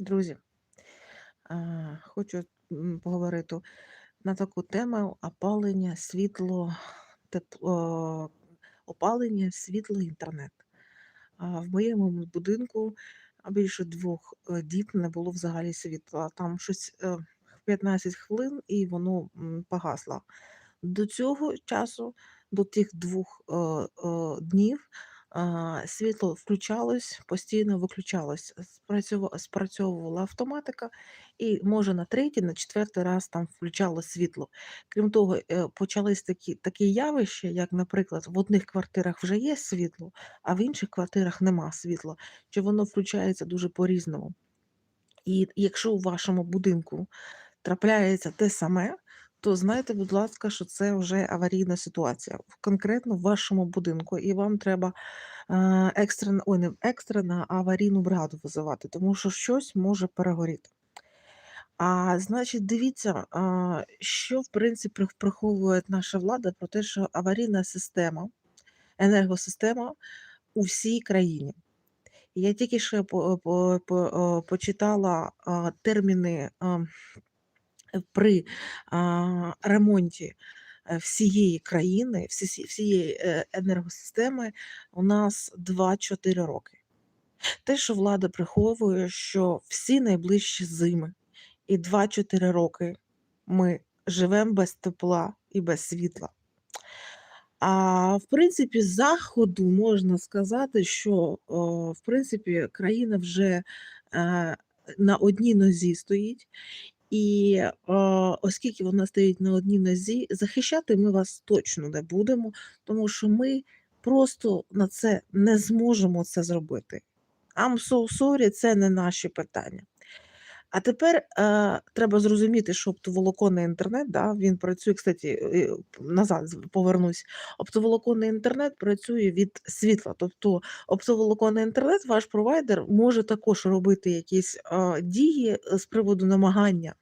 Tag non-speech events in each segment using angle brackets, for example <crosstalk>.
Друзі, е, хочу поговорити на таку тему опалення, світло, тепло, опалення, світло, інтернет. В моєму будинку більше двох е, діб не було взагалі світла. Там щось е, 15 хвилин і воно погасло. До цього часу, до тих 2 е, е, днів, світло включалось, постійно виключалось. Спрацьовувала автоматика, і може на третій, на четвертий раз там включалось світло. Крім того, е, почались такі такі явища, як, наприклад, в одних квартирах вже є світло, а в інших квартирах нема світла, чи воно включається дуже по-різному. І якщо у вашому будинку трапляється те саме, то знайте, будь ласка, що це вже аварійна ситуація конкретно в вашому будинку, і вам треба е, екстрена, ой, не екстрена, а аварійну бригаду визивати, тому що щось може перегоріти. А значить, дивіться, що в принципі приховує наша влада про те, що аварійна система, енергосистема у всій країні. Я тільки по, по, по, почитала терміни. А, при ремонті е, всієї країни, всі- всієї енергосистеми у нас 2-4 роки. Те, що влада приховує, що всі найближчі зими і 2-4 роки ми живемо без тепла і без світла. А в принципі, заходу можна сказати, що в принципі країна вже на одній нозі стоїть, і, е, оскільки вона стоїть на одній нозі, захищати ми вас точно не будемо, тому що ми просто на це не зможемо це зробити. I'm so sorry, це не наші питання. А тепер е, треба зрозуміти, що оптоволоконний інтернет, да, він працює, кстати, е, назад повернусь. Оптоволоконний інтернет працює від світла. Тобто оптоволоконний інтернет, ваш провайдер може також робити якісь е, дії з приводу намагання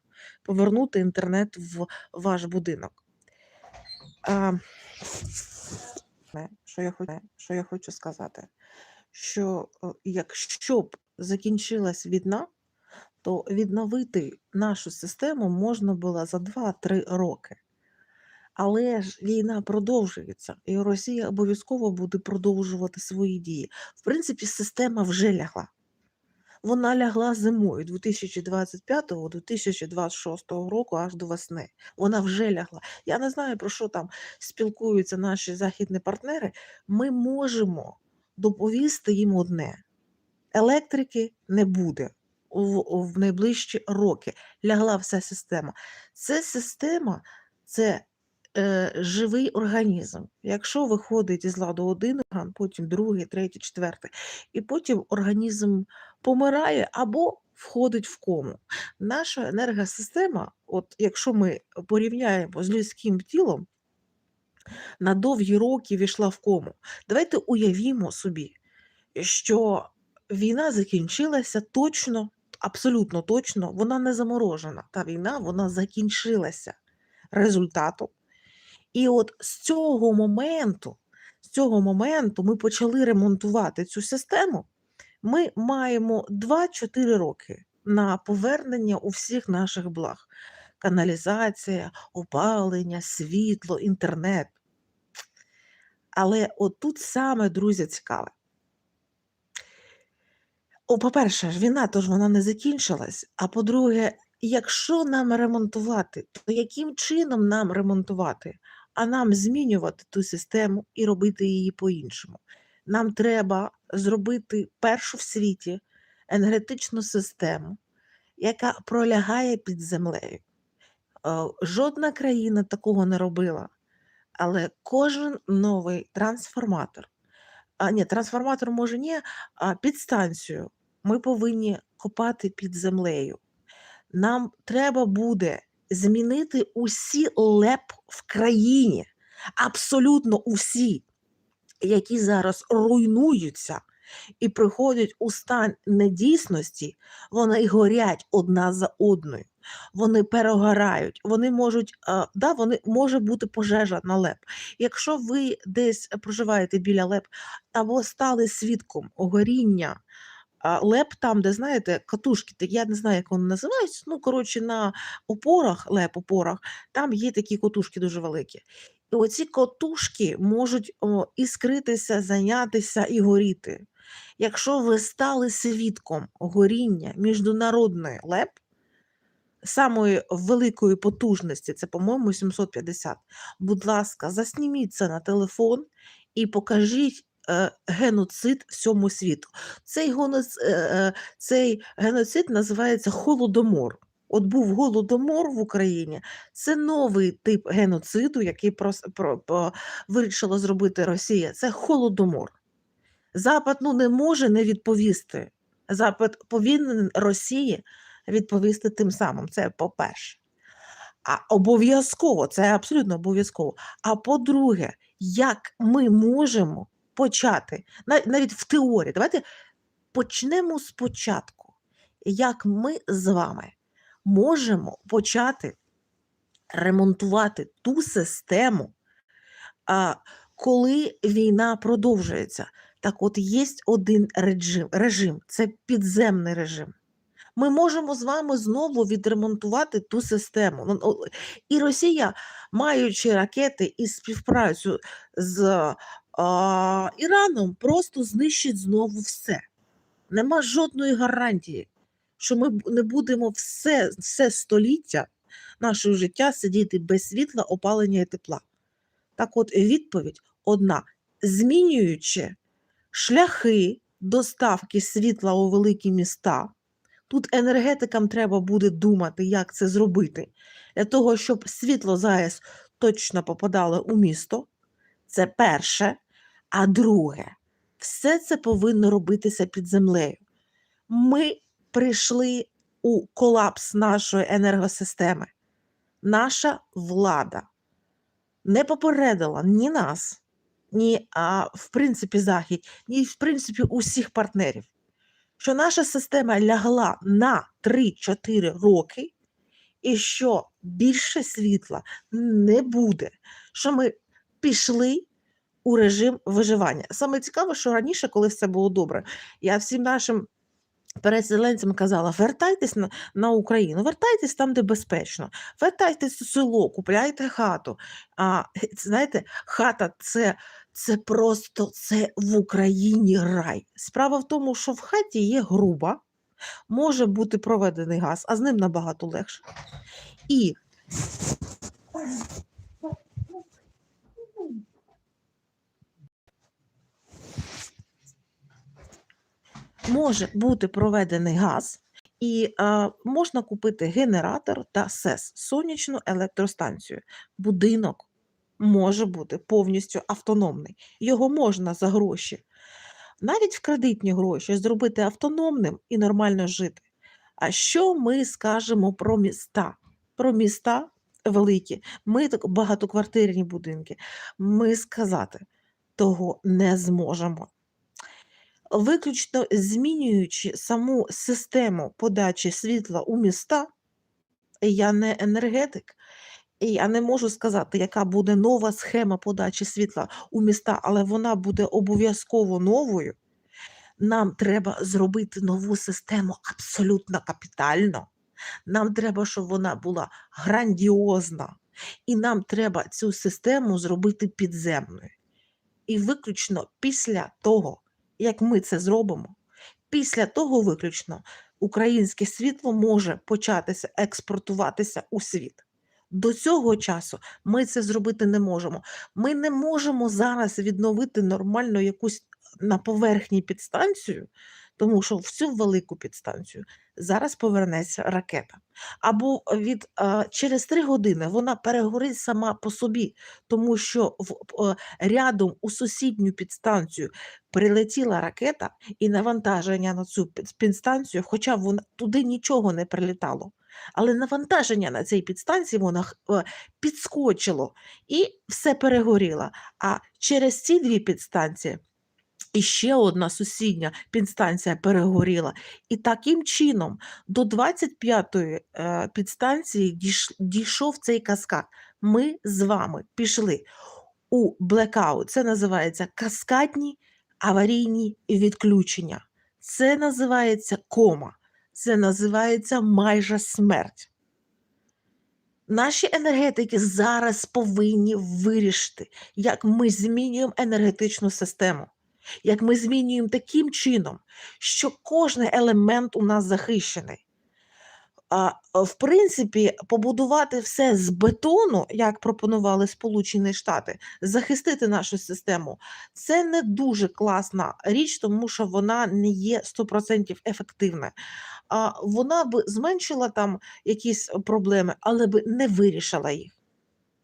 повернути інтернет в ваш будинок. А, що я хочу, що я хочу сказати, що е, якщо б закінчилась війна, то відновити нашу систему можна було за 2-3 роки. Але ж війна продовжується, і Росія обов'язково буде продовжувати свої дії. В принципі, система вже лягла. Вона лягла зимою 2025-2026 року аж до весни. Вона вже лягла. Я не знаю, про що там спілкуються наші західні партнери. Ми можемо доповісти їм одне: електрики не буде в, найближчі роки. Лягла вся система. Це система, це е, живий організм. Якщо виходить із ладу один орган, потім другий, третій, четвертий, і потім організм помирає або входить в кому. Наша енергосистема, от якщо ми порівняємо з людським тілом, на довгі роки війшла в кому. Давайте уявімо собі, що війна закінчилася точно, абсолютно точно, вона не заморожена. Та війна вона закінчилася результатом. І от з цього моменту, з цього моменту ми почали ремонтувати цю систему. Ми маємо 2-4 роки на повернення у всіх наших благ: каналізація, опалення, світло, інтернет. Але отут саме, друзі, цікаве. О, по-перше, війна, то ж вона не закінчилась. А по-друге, якщо нам ремонтувати, то яким чином нам ремонтувати? А нам змінювати ту систему і робити її по-іншому. Нам треба зробити першу в світі енергетичну систему, яка пролягає під землею. Е, Жодна країна такого не робила, але кожен новий трансформатор, а ні, трансформатор може ні, а підстанцію ми повинні копати під землею. Нам треба буде змінити усі ЛЕП в країні, абсолютно усі, які зараз руйнуються і приходять у стан недійсності, вони горять одна за одною. Вони перегорають, вони можуть, да, вони може бути пожежа на ЛЕП. Якщо ви десь проживаєте біля ЛЕП або стали свідком горіння леп там, де, знаєте, катушки, я не знаю, як вони називаються. Ну, коротше, на опорах, леп-опорах, там є такі котушки дуже великі. Оці котушки можуть іскритися, зайнятися і горіти. Якщо ви стали свідком горіння міжнародної леп, самої великої потужності, це, по-моєму, 750, будь ласка, засніміть це на телефон і покажіть е, геноцид всьому світу. Цей, гоноц... е, е, цей геноцид називається Холодомор. От був голодомор в Україні. Це новий тип геноциду, який прос... про... по- вирішила зробити Росія. Це Холодомор. Запад ну, не може не відповісти. Запад повинен Росії відповісти тим самим. Це по-перше. А обов'язково, це абсолютно обов'язково. А по-друге, як ми можемо почати, нав- навіть в теорії, давайте почнемо спочатку. Як ми з вами можемо почати ремонтувати ту систему, коли війна продовжується. Так от є один режим, режим це підземний режим. Ми можемо з вами знову відремонтувати ту систему. Ну, І Росія, маючи ракети і співпрацю з а, Іраном, просто знищить знову все. Нема жодної гарантії, що ми не будемо все, все століття нашого життя сидіти без світла, опалення і тепла. Так от відповідь одна: змінюючи шляхи доставки світла у великі міста, тут енергетикам треба буде думати, як це зробити, для того, щоб світло з АЕС точно попадало у місто. Це перше. А друге, все це повинно робитися під землею. Ми прийшли у колапс нашої енергосистеми. Наша влада не попередила ні нас, ні, а, в принципі, Захід, ні, в принципі, усіх партнерів, що наша система лягла на 3-4 роки, і що більше світла не буде, що ми пішли у режим виживання. Саме цікаве, що раніше, коли все було добре, я всім нашим переселенцям казала: вертайтесь на, на Україну, вертайтесь там, де безпечно, вертайтесь у село, купляйте хату. А <laughs> знаєте, хата це. Це просто це в Україні рай. Справа в тому, що в хаті є груба, може бути проведений газ, а з ним набагато легше. І може бути проведений газ, і е, можна купити генератор та СЕС сонячну електростанцію. Будинок може бути повністю автономний. Його можна за гроші, навіть в кредитні гроші, зробити автономним і нормально жити. А що ми скажемо про міста? Про міста великі, ми багатоквартирні будинки. Ми сказати того не зможемо. Виключно змінюючи саму систему подачі світла у міста, я не енергетик, і я не можу сказати, яка буде нова схема подачі світла у міста, але вона буде обов'язково новою. Нам треба зробити нову систему абсолютно капітально. Нам треба, щоб вона була грандіозна. І нам треба цю систему зробити підземною. І виключно після того, як ми це зробимо, після того виключно українське світло може початися експортуватися у світ. До цього часу ми це зробити не можемо. Ми не можемо зараз відновити нормально якусь на поверхні підстанцію, тому що в цю велику підстанцію зараз повернеться ракета. Або від е, через три години вона перегорить сама по собі, тому що в е, рядом у сусідню підстанцію прилетіла ракета і навантаження на цю підстанцію, хоча вона туди нічого не прилітало. Але навантаження на цій підстанції воно х- е, підскочило і все перегоріло. А через ці дві підстанції і ще одна сусідня підстанція перегоріла. І таким чином до 25-ї е, підстанції дійшов цей каскад. Ми з вами пішли у блекаут. Це називається каскадні аварійні відключення. Це називається кома, це називається майже смерть. Наші енергетики зараз повинні вирішити, як ми змінюємо енергетичну систему, як ми змінюємо таким чином, що кожний елемент у нас захищений. А, в принципі, побудувати все з бетону, як пропонували Сполучені Штати, захистити нашу систему, це не дуже класна річ, тому що вона не є 100% ефективна. А вона б зменшила там якісь проблеми, але б не вирішила їх.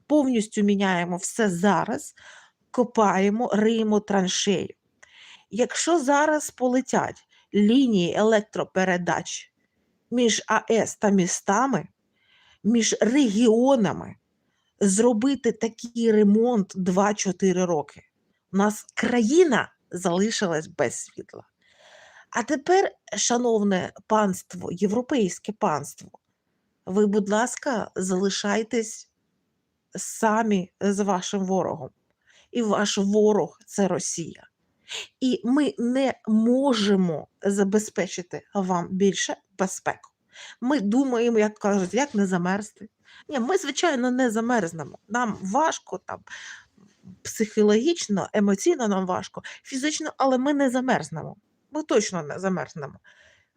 Повністю міняємо все зараз, копаємо, риємо траншею. Якщо зараз полетять лінії електропередач між АЕС та містами, між регіонами, зробити такий ремонт 2-4 роки. У нас країна залишилась без світла. А тепер, шановне панство, європейське панство, ви, будь ласка, залишайтесь самі з вашим ворогом. І ваш ворог це Росія. І ми не можемо забезпечити вам більше безпеку. Ми думаємо, як кажуть, як не замерзти. Ні, ми, звичайно, не замерзнемо. Нам важко там психологічно, емоційно нам важко, фізично, але ми не замерзнемо. Ми точно не замерзнемо.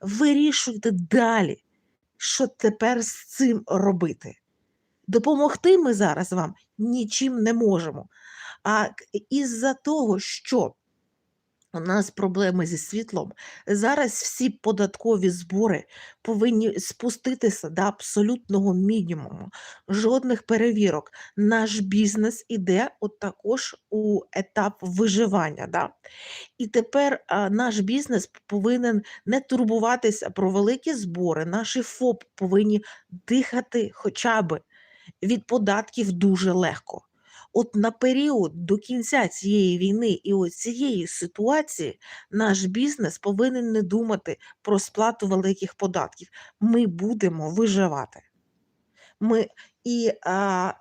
Вирішуйте далі, що тепер з цим робити. Допомогти ми зараз вам нічим не можемо. А із-за того, що у нас проблеми зі світлом. Зараз всі податкові збори повинні спуститися до абсолютного мінімуму. Жодних перевірок. Наш бізнес іде от також у етап виживання. Да? І тепер а, наш бізнес повинен не турбуватися про великі збори. Наші ФОП повинні дихати хоча б від податків дуже легко. От на період до кінця цієї війни і от цієї ситуації наш бізнес повинен не думати про сплату великих податків. Ми будемо виживати. Ми і а,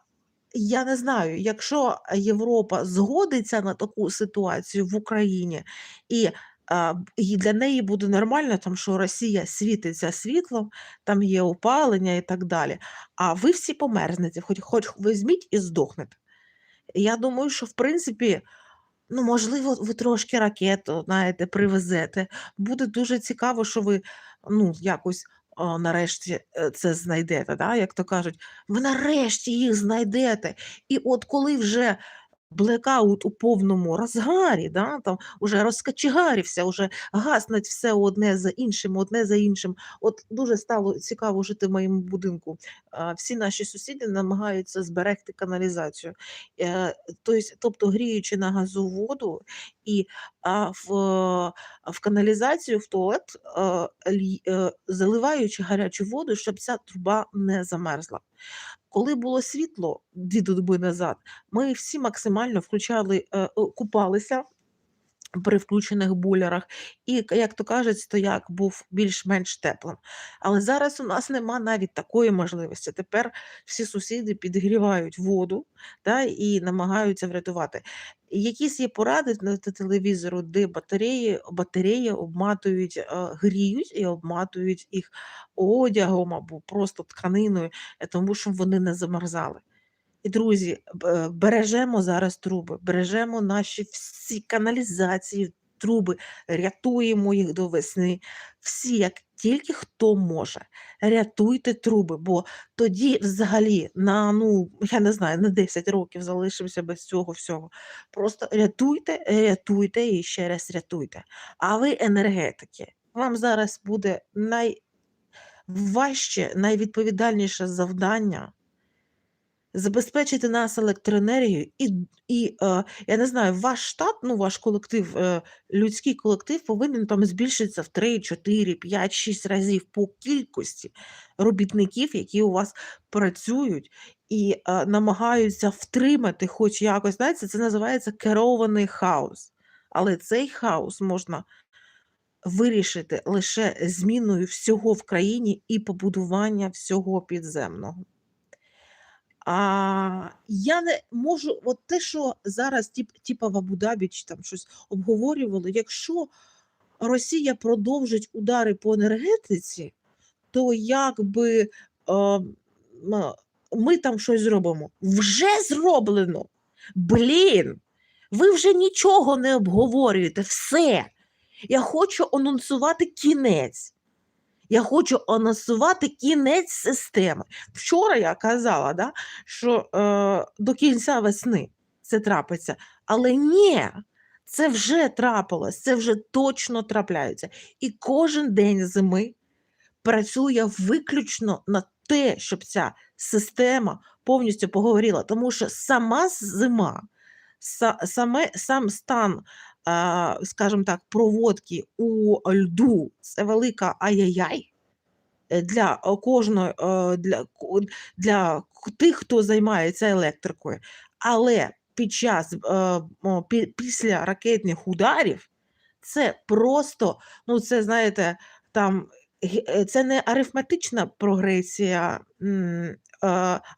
я не знаю, якщо Європа згодиться на таку ситуацію в Україні, і, і для неї буде нормально, там що Росія світиться світлом, там є опалення і так далі. А ви всі померзнете, хоч, хоч візьміть і здохнете. Я думаю, що в принципі, ну, можливо, ви трошки ракету, знаєте, привезете. Буде дуже цікаво, що ви ну, якось о, нарешті е, це знайдете. Да? Як то кажуть, ви нарешті їх знайдете. І от коли вже блекаут у повному розгарі, да? там уже розкачегарився, уже гаснуть все одне за іншим, одне за іншим. От дуже стало цікаво жити в моєму будинку. Всі наші сусіди намагаються зберегти каналізацію. тобто, тобто гріючи на газу воду і в, в каналізацію, в туалет, е, заливаючи гарячу воду, щоб ця труба не замерзла. Коли було світло дві доби назад, ми всі максимально включали, е, е, купалися при включених бойлерах, і, як то кажуть, стояк був більш-менш теплим. Але зараз у нас нема навіть такої можливості. Тепер всі сусіди підгрівають воду та, і намагаються врятувати. Якісь є поради на телевізору, де батареї, батареї обматують, е, гріють і обматують їх одягом або просто тканиною, е, тому що вони не замерзали. І, друзі, бережемо зараз труби, бережемо наші всі каналізації, труби, рятуємо їх до весни. Всі, як тільки хто може, рятуйте труби, бо тоді взагалі на, ну, я не знаю, на 10 років залишимося без цього всього. Просто рятуйте, рятуйте і ще раз рятуйте. А ви, енергетики, вам зараз буде найважче, найвідповідальніше завдання забезпечити нас електроенергією і, і е, я не знаю, ваш штат, ну ваш колектив, е, людський колектив повинен там збільшитися в 3, 4, 5, 6 разів по кількості робітників, які у вас працюють і е, намагаються втримати, хоч якось, знаєте, це називається керований хаос. Але цей хаос можна вирішити лише зміною всього в країні і побудування всього підземного. А, я не можу, от те, що зараз тип, типа в Абу-Дабі чи там щось обговорювали, якщо Росія продовжить удари по енергетиці, то якби е, ми там щось зробимо. Вже зроблено. Блін, ви вже нічого не обговорюєте. Все. Я хочу анонсувати кінець. Я хочу анонсувати кінець системи. Вчора я казала, да, що е, до кінця весни це трапиться. Але ні, це вже трапилось, це вже точно трапляється. І кожен день зими працює виключно на те, щоб ця система повністю поговорила. Тому що сама зима, са- саме, сам стан, скажімо так, проводки у льду це велика ай-яй-яй е, для кожної, е, для, для тих, хто займається електрикою. Але під час е, після ракетних ударів це просто, ну це знаєте, там це не арифметична прогресія е,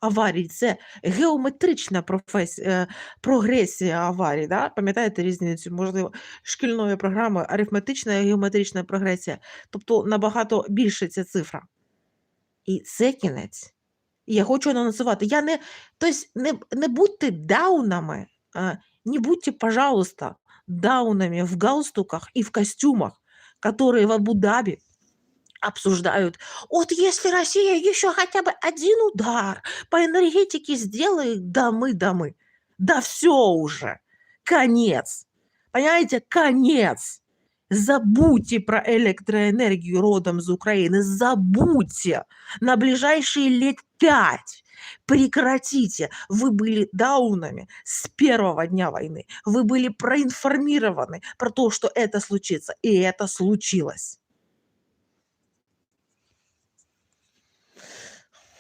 аварій, це геометрична професі- е, прогресія аварій. Да? Пам'ятаєте різницю? Можливо, шкільною програмою арифметична і геометрична прогресія. Тобто набагато більше ця цифра. І це кінець. І я хочу анонсувати. Я не, тобто не, не будьте даунами, не будьте, пожалуйста, даунами в галстуках и в костюмах, которые в Абу-Даби обсуждают. Вот если Россия еще хотя бы один удар по энергетике сделает, да мы, да мы. Да все уже. Конец. Понимаете, конец. Забудьте про электроэнергию родом из Украины. Забудьте на ближайшие лет пять. Прекратите. Вы были даунами с первого дня войны. Вы были проинформированы про то, что это случится. И это случилось.